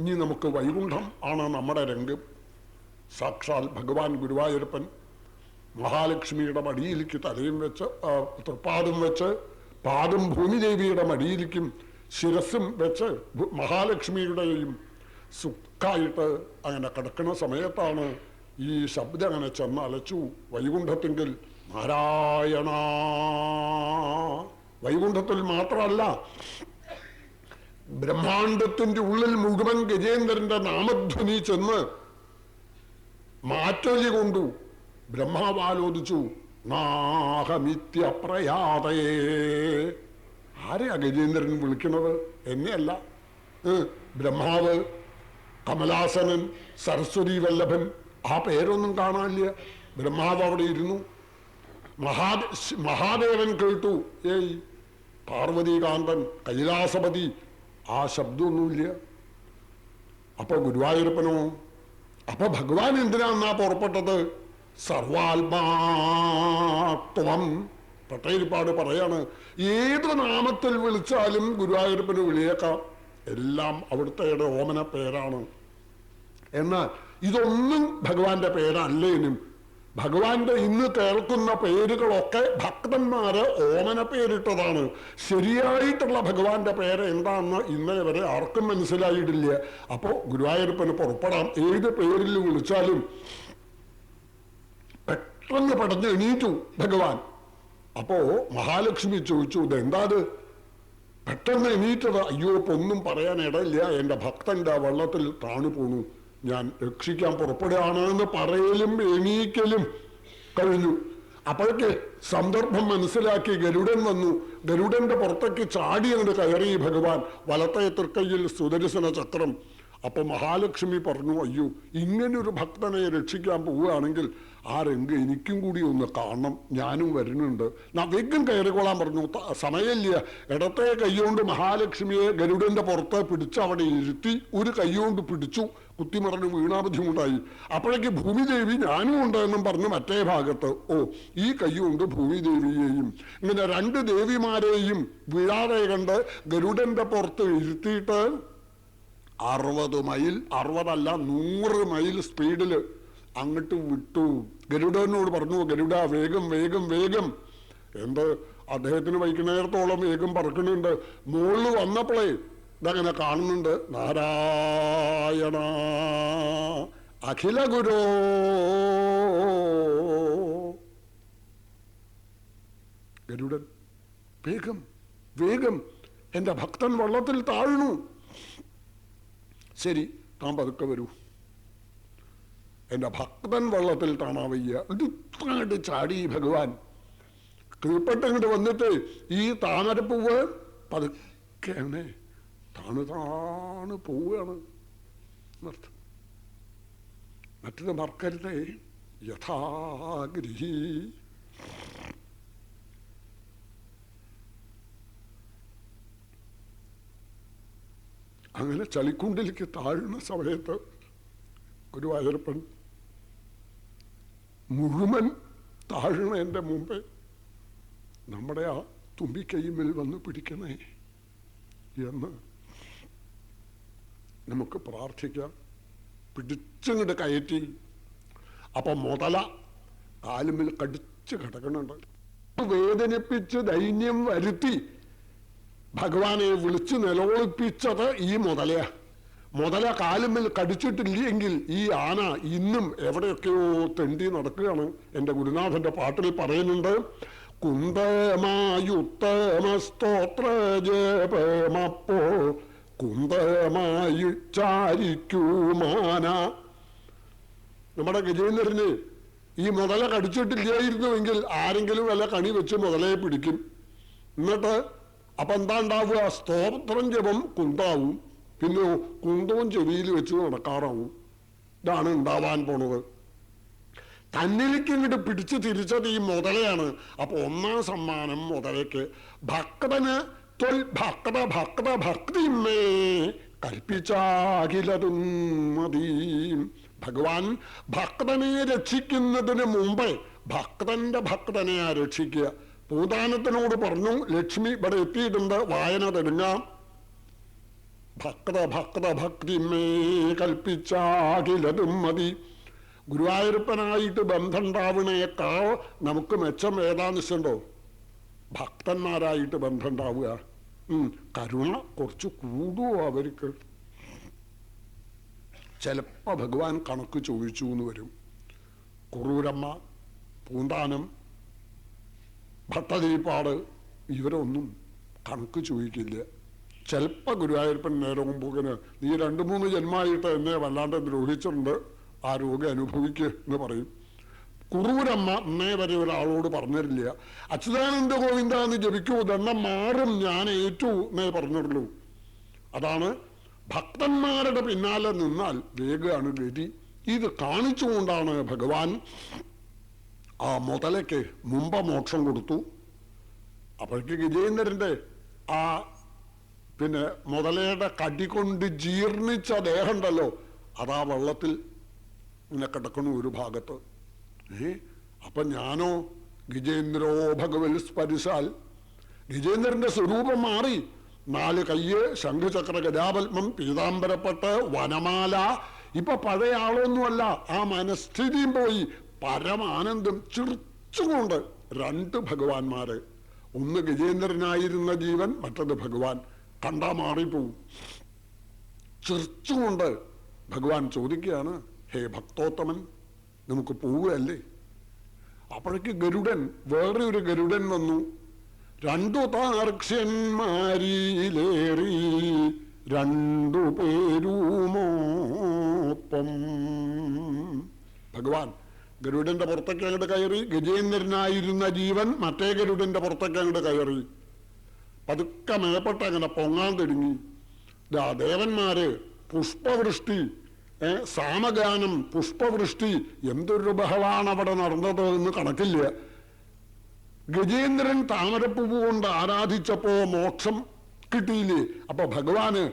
ഇനി നമുക്ക് വൈകുണ്ഠം ആണ് നമ്മുടെ രംഗം. സാക്ഷാൽ ഭഗവാൻ ഗുരുവായൂരപ്പൻ മഹാലക്ഷ്മിയുടെ മടിയിലേക്ക് തലയും വെച്ച് തൃപ്പാദും വെച്ച് പാദം ഭൂമിദേവിയുടെ മടിയിലേക്കും ശിരസും വെച്ച് മഹാലക്ഷ്മിയുടെയും സുഖായിട്ട് അങ്ങനെ കിടക്കുന്ന സമയത്താണ് ഈ ശബ്ദം അങ്ങനെ ചെന്ന് അലച്ചു വൈകുണ്ഠത്തിങ്കിൽ നാരായണ. വൈകുണ്ഠത്തിൽ മാത്രമല്ല ബ്രഹ്മാണ്ടത്തിന്റെ ഉള്ളിൽ മുഴുവൻ ഗജേന്ദ്രന്റെ നാമധ്വനി ചെന്ന് മാറ്റൊലി കൊണ്ടു ബ്രഹ്മാവാലോദിച്ചു നാഹമിത്യപ്രയാതേ ആരെയാ ഗജേന്ദ്രൻ വിളിക്കണത്? എന്നെയല്ല. ബ്രഹ്മാവ് കമലാസനൻ സരസ്വതി വല്ലഭൻ ആ പേരൊന്നും കാണാനില്ല. ബ്രഹ്മാവ് അവിടെ ഇരുന്നു. മഹാ മഹാദേവൻ കേട്ടു. ഏയ് പാർവതീകാന്തൻ കൈലാസപതി ആ ശബ്ദമൊന്നുമില്ല. അപ്പൊ ഗുരുവായൂരപ്പനോ? അപ്പൊ ഭഗവാൻ എന്തിനാന്നാ പുറപ്പെട്ടത്? സർവാത്മാത്വം. പട്ടേരിപ്പാട് പറയാണ് ഏത് നാമത്തിൽ വിളിച്ചാലും ഗുരുവായൂരപ്പന് വിളിയേക്കാം. എല്ലാം അവിടുത്തെ ഓമന പേരാണ്. എന്നാൽ ഇതൊന്നും ഭഗവാന്റെ പേരല്ലേനും ഭഗവാന്റെ ഇന്ന് കേൾക്കുന്ന പേരുകളൊക്കെ ഭക്തന്മാര് ഓമന പേരിട്ടതാണ്. ശരിയായിട്ടുള്ള ഭഗവാന്റെ പേര് എന്താണെന്ന് ഇന്നലെ വരെ ആർക്കും മനസ്സിലായിട്ടില്ല. അപ്പോ ഗുരുവായൂരപ്പന് പുറപ്പെടാം. ഏത് പേരിൽ വിളിച്ചാലും പെട്ടെന്ന് പടഞ്ഞ് എണീറ്റു ഭഗവാൻ. അപ്പോ മഹാലക്ഷ്മി ചോദിച്ചു ഇതെന്താത്? പെട്ടെന്ന് എണീറ്റത്. അയ്യോ ഒന്നും പറയാൻ ഇടയില്ല എന്റെ ഭക്തന്റെ വെള്ളത്തിൽ താണു പോണു ഞാൻ രക്ഷിക്കാൻ പുറപ്പെടുകയാണ് എന്ന് പറയലും എണീക്കലും കഴിഞ്ഞു. അപ്പോഴേക്ക് സന്ദർഭം മനസ്സിലാക്കി ഗരുഡൻ വന്നു. ഗരുഡന്റെ പുറത്തേക്ക് ചാടി കയറി. ഭഗവാൻ വലത്തെ തൃക്കൈയിൽ സുദർശന ചക്രം അപ്പൊ മഹാലക്ഷ്മി പറഞ്ഞു അയ്യോ ഇങ്ങനൊരു ഭക്തനെ രക്ഷിക്കാൻ പോവുകയാണെങ്കിൽ ആ രംഗ് എനിക്കും കൂടി ഒന്ന് കാണണം ഞാനും വരുന്നുണ്ട്. ഞാൻ വേഗം കയറിക്കൊള്ളാൻ പറഞ്ഞു. സമയമില്ല. ഇടത്തെ കൈകൊണ്ട് മഹാലക്ഷ്മിയെ ഗരുഡന്റെ പുറത്ത് പിടിച്ച് അവിടെ ഇരുത്തി ഒരു കൈകൊണ്ട് പിടിച്ചു. കുത്തിമറഞ്ഞ് വീണാ ബുദ്ധിമുട്ടായി. അപ്പോഴേക്ക് ഭൂമിദേവി ഞാനും ഉണ്ട് എന്നും പറഞ്ഞു മറ്റേ ഭാഗത്ത് ഓ ഈ കൈകൊണ്ട് ഭൂമിദേവിയെയും ഇങ്ങനെ രണ്ട് ദേവിമാരെയും വീഴാതെ കണ്ട് ഗരുഡന്റെ പുറത്ത് ഇരുത്തിയിട്ട് അറുപത് മൈൽ. അറുപതല്ല നൂറ് മൈൽ സ്പീഡിൽ അങ്ങോട്ട് വിട്ടു. ഗരുഡനോട് പറഞ്ഞു ഗരുഡ വേഗം വേഗം വേഗം. എന്ത്? അദ്ദേഹത്തിന് വൈകുന്നേരത്തോളം വേഗം പറക്കുന്നുണ്ട് മുകളിൽ വന്നപ്പോഴേ ഇതങ്ങനെ കാണുന്നുണ്ട്. നാരായണ അഖില ഗുരോ ഗരുഡൻ വേഗം വേഗം. എന്റെ ഭക്തൻ വള്ളത്തിൽ താഴ്ന്നു. ശരി താൻ പതുക്കെ വരൂ. എന്റെ ഭക്തൻ വള്ളത്തിൽ താണാ വയ്യ. ഇതിത്രങ്ങോട്ട് ചാടി ഭഗവാൻ. കീഴ്പ്പെട്ടങ്ങോട്ട് വന്നിട്ട് ഈ താമരപ്പൂവ് പതുക്കെയാണ് താണു താണ് പോവുകയാണ് മറ്റത് മറക്കരുതേ. യഥാഗൃഹി അങ്ങനെ ചളിക്കുണ്ടിലേക്ക് താഴുന്ന സമയത്ത് ഒരു വയറപ്പൻ മുഴുവൻ താഴണ എന്റെ മുമ്പേ നമ്മുടെ ആ തുമ്പിക്കൈമിൽ വന്ന് പിടിക്കണേ എന്ന് നമുക്ക് പ്രാർത്ഥിക്കാം. പിടിച്ചങ്ങോട്ട് കയറ്റി. അപ്പൊ മുതല കാലുമിൽ കടിച്ച് കിടക്കണുണ്ട് വേദനിപ്പിച്ച് ദൈന്യം വരുത്തി. ഭഗവാനെ വിളിച്ചു നിലവിളിപ്പിച്ചത് ഈ മുതലയാ. മുതല കാലുമ്മിൽ കടിച്ചിട്ടില്ലെങ്കിൽ ഈ ആന ഇന്നും എവിടെയൊക്കെയോ തെണ്ടി നടക്കുകയാണ്. എന്റെ ഗുരുനാഥന്റെ പാട്ടിൽ പറയുന്നുണ്ട് കുന്തമായുത്തമ സ്തോത്ര ജപമപ്പോ കുന്തമായുച്ചാരിക്കുമാന. നമ്മുടെ ഗജേന്ദ്രന് ഈ മുതല കടിച്ചിട്ടില്ലായിരുന്നുവെങ്കിൽ ആരെങ്കിലും വല്ല കണി വെച്ച് മുതലയെ പിടിക്കും. എന്നിട്ട് അപ്പൊ എന്താ ഉണ്ടാവുക സ്തോത്രം ജപം കുന്താവും പിന്നെ കുന്തവും ചെവിയിൽ വെച്ച് നടക്കാറാവും. ഇതാണ് ഉണ്ടാവാൻ പോണത്. തന്നിലേക്ക് ഇങ്ങോട്ട് പിടിച്ചു തിരിച്ചത് ഈ മുതലയാണ്. അപ്പൊ ഒന്നാം സമ്മാനം മുതലയ്ക്ക് ഭക്തന് തൊൽ ഭക്ത ഭക്ത ഭക്തിമേ കൽപ്പിച്ചാകിലതും മതി. ഭഗവാൻ ഭക്തനെ രക്ഷിക്കുന്നതിന് മുമ്പേ ഭക്തന്റെ ഭക്തനെയാ രക്ഷിക്കുക. പൂതാനത്തിനോട് പറഞ്ഞു ലക്ഷ്മി ഇവിടെ എത്തിയിട്ടുണ്ട്. വായന തുടങ്ങാം. ഭക്ത ഭക്ത ഭക്തിമേ കൽപ്പിച്ചാകിലതും മതി. ഗുരുവായൂരപ്പനായിട്ട് ബന്ധമുണ്ടാവണേക്കാ നമുക്ക് മെച്ചം ഏതാന്നിച്ചുണ്ടോ ഭക്തന്മാരായിട്ട് ബന്ധമുണ്ടാവുക. കരുണ കുറച്ച് കൂടുവോ അവർക്ക്? ചിലപ്പോ ഭഗവാൻ കണക്ക് ചോദിച്ചു എന്ന് വരും. കുറൂരമ്മ പൂന്താനം ഭട്ടതിരിപ്പാട് ഇവരൊന്നും കണക്ക് ചോദിക്കില്ല. ചിലപ്പോൾ ഗുരുവായൂരപ്പൻ നേരെ നീ രണ്ട് മൂന്ന് ജന്മമായിട്ട് എന്നെ വല്ലാണ്ട് ദ്രോഹിച്ചിട്ടുണ്ട്. ആ രോഗം അനുഭവിക്കുക എന്ന് പറയും. കുറൂരമ്മ ഇന്നേ വരെ ഒരാളോട് പറഞ്ഞിട്ടില്ല. അച്യുതാനന്ദ ഗോവിന്ദ എന്ന് ജപിക്കൂ ദണ്ണം മാറും ഞാൻ ഏറ്റു എന്നേ പറഞ്ഞുള്ളൂ. അതാണ് ഭക്തന്മാരുടെ പിന്നാലെ നിന്നാൽ വേഗമാണ് ഗതി. ഇത് കാണിച്ചുകൊണ്ടാണ് ഭഗവാൻ ആ മുതലയ്ക്ക് മുമ്പ് മോക്ഷം കൊടുത്തു. അപ്പോഴേക്ക് ഗജേന്ദ്രന്റെ ആ പിന്നെ മുതലയുടെ കടികൊണ്ട് ജീർണിച്ച ദേഹം ഉണ്ടല്ലോ അതാ വെള്ളത്തിൽ ഇങ്ങനെ കിടക്കണു ഒരു ഭാഗത്ത്. ഏ അപ്പൊ ഞാനോ ഗിജേന്ദ്രോ ഭഗവൽ സ്പരിശാൽ. ഗിജേന്ദ്രന്റെ സ്വരൂപം മാറി നാല് കയ്യ് ശംഖുചക്ര ഗജാപത്മം പീതാംബരപ്പെട്ട് വനമാല. ഇപ്പൊ പഴയ ആളൊന്നുമല്ല ആ മനസ്ഥിതിയും പോയി. പരമാനന്ദം ചിർച്ചുകൊണ്ട് രണ്ട് ഭഗവാന്മാര്. ഒന്ന് ഗജേന്ദ്രനായിരുന്ന ജീവൻ മറ്റത് ഭഗവാൻ. കണ്ടാ മാറിപ്പോവും. ചിർച്ചുകൊണ്ട് ഭഗവാൻ ചോദിക്കുകയാണ് ഹേ ഭക്തോത്തമൻ നമുക്ക് പോവുകയല്ലേ? അപ്പോഴേക്ക് ഗരുഡൻ വേറെ ഒരു ഗരുഡൻ വന്നു. രണ്ടു താർക്ഷ്യന്മാരിലേറി രണ്ടു പേരുമോപ്പം. ഭഗവാൻ ഗരുഡന്റെ പുറത്തേക്ക് അങ്ങോട്ട് കയറി ഗജേന്ദ്രനായിരുന്ന ജീവൻ മറ്റേ ഗരുഡന്റെ പുറത്തേക്ക് അങ്ങോട്ട് കയറി. പതുക്കെ മേപ്പെട്ട് അങ്ങനെ പൊങ്ങാൻ തുടങ്ങി. ഇതാ ദേവന്മാര് പുഷ്പവൃഷ്ടി സാമഗാനം പുഷ്പവൃഷ്ടി എന്തൊരു ബഹളാണ് അവിടെ നടന്നത് എന്ന് കണക്കില്ല. ഗജേന്ദ്രൻ താമരപ്പൂവ് കൊണ്ട് ആരാധിച്ചപ്പോ മോക്ഷം കിട്ടിയില്ലേ? അപ്പൊ ഭഗവാന്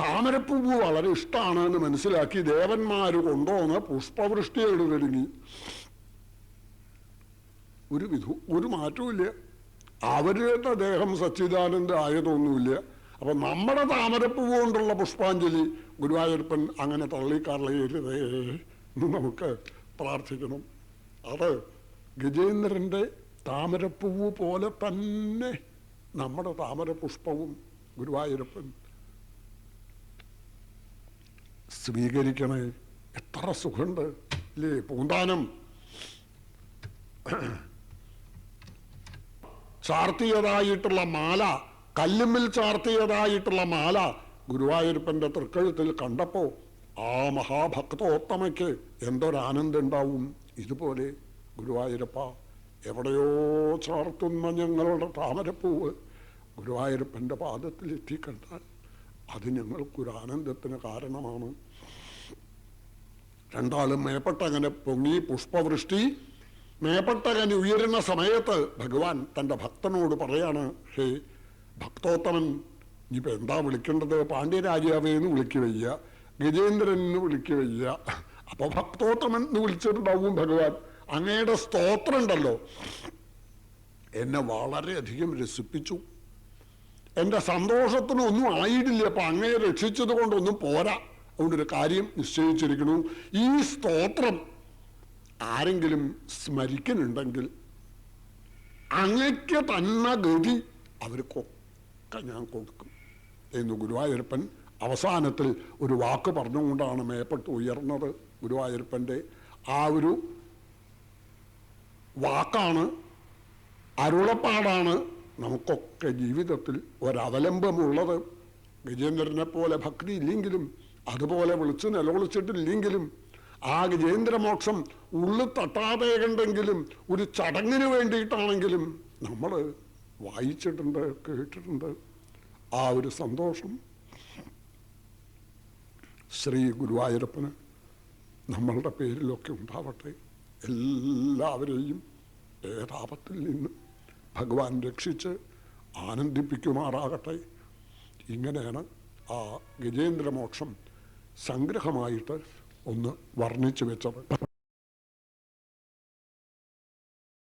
താമരപ്പൂവ് വളരെ ഇഷ്ടമാണ് എന്ന് മനസ്സിലാക്കി ദേവന്മാര് കൊണ്ടുവന്ന് പുഷ്പവൃഷ്ടിയോട് തുടങ്ങി ഒരു വിധു ഒരു മാറ്റവും അവരുടെ ദേഹം സച്ചിദാനന്ദ ആയതൊന്നുമില്ല. അപ്പൊ നമ്മുടെ താമരപ്പൂവ് കൊണ്ടുള്ള പുഷ്പാഞ്ജലി ഗുരുവായൂരപ്പൻ അങ്ങനെ തള്ളിക്കാറളയരുതേ എന്ന് നമുക്ക് പ്രാർത്ഥിക്കണം. അത് ഗജേന്ദ്രന്റെ താമരപ്പൂവ് പോലെ തന്നെ നമ്മുടെ താമരപുഷ്പവും ഗുരുവായൂരപ്പൻ സ്വീകരിക്കണേ. എത്ര സുഖമുണ്ട്. ഇല്ലേ പൂന്താനം. ചാർത്തിയതായിട്ടുള്ള മാല കല്ലുമ്മിൽ ചാർത്തിയതായിട്ടുള്ള മാല ഗുരുവായൂരപ്പന്റെ തൃക്കഴുത്തിൽ കണ്ടപ്പോ ആ മഹാഭക്തോത്തമയ്ക്ക് എന്തൊരാനന്ദം ഉണ്ടാവും ഇതുപോലെ ഗുരുവായൂരപ്പ എവിടെയോ ചാർത്തുന്ന ഞങ്ങളുടെ താമരപ്പൂവ് ഗുരുവായൂരപ്പന്റെ പാദത്തിൽ എത്തിക്കണ്ടാൽ അത് ഞങ്ങൾക്കൊരു ആനന്ദത്തിന് കാരണമാണ്. രണ്ടാളും മേപ്പെട്ടങ്ങനെ പൊങ്ങി പുഷ്പവൃഷ്ടി. മേപ്പെട്ടകന് ഉയരുന്ന സമയത്ത് ഭഗവാൻ തന്റെ ഭക്തനോട് പറയാണ് ഹേ ഭക്തോത്തമൻ ഇനിയിപ്പോൾ എന്താ വിളിക്കേണ്ടത്? പാണ്ഡ്യരാജാവേ എന്ന് വിളിക്കുകയ്യ ഗജേന്ദ്രൻ എന്ന് വിളിക്കുകയ്യ അപ്പൊ ഭക്തോത്തമൻ എന്ന് വിളിച്ചിട്ടുണ്ടാവും ഭഗവാൻ. അങ്ങയുടെ സ്തോത്രം ഉണ്ടല്ലോ. എന്നെ വളരെയധികം രസിപ്പിച്ചു. എന്റെ സന്തോഷത്തിനൊന്നും ആയിട്ടില്ല. അപ്പം അങ്ങയെ രക്ഷിച്ചത് കൊണ്ടൊന്നും പോരാ. അതുകൊണ്ടൊരു കാര്യം നിശ്ചയിച്ചിരിക്കുന്നു. ഈ സ്തോത്രം ആരെങ്കിലും സ്മരിക്കുന്നുണ്ടെങ്കിൽ അങ്ങയ്ക്ക് തന്ന ഗതി അവർക്കൊക്കെ ഞാൻ കൊടുക്കും. എന്ന് ഗുരുവായൂരപ്പൻ അവസാനത്തിൽ ഒരു വാക്ക് പറഞ്ഞുകൊണ്ടാണ് മേപ്പെട്ട് ഉയർന്നത് ഗുരുവായൂരപ്പന്റെ ആ ഒരു വാക്കാണ് അരുളപ്പാടാണ് നമുക്കൊക്കെ ജീവിതത്തിൽ ഒരവലംബമുള്ളത്. ഗജേന്ദ്രനെ പോലെ ഭക്തി ഇല്ലെങ്കിലും അതുപോലെ വിളിച്ചു നിലവിളിച്ചിട്ടില്ലെങ്കിലും ആ ഗജേന്ദ്രമോക്ഷം ഉള്ളു തട്ടാതെ കണ്ടെങ്കിലും ഒരു ചടങ്ങിന് വേണ്ടിയിട്ടാണെങ്കിലും നമ്മൾ വായിച്ചിട്ടുണ്ട് കേട്ടിട്ടുണ്ട്. ആ ഒരു സന്തോഷം ശ്രീ ഗുരുവായൂരപ്പന് നമ്മളുടെ പേരിലൊക്കെ ഉണ്ടാവട്ടെ. എല്ലാവരെയും ഏതാപത്തിൽ നിന്ന് ഭഗവാൻ രക്ഷിച്ച് ആനന്ദിപ്പിക്കുമാറാകട്ടെ. ഇങ്ങനെയാണ് ആ ഗജേന്ദ്രമോക്ഷം സംഗ്രഹമായിട്ട് ഒന്ന് വർണിച്ചു വെച്ചത്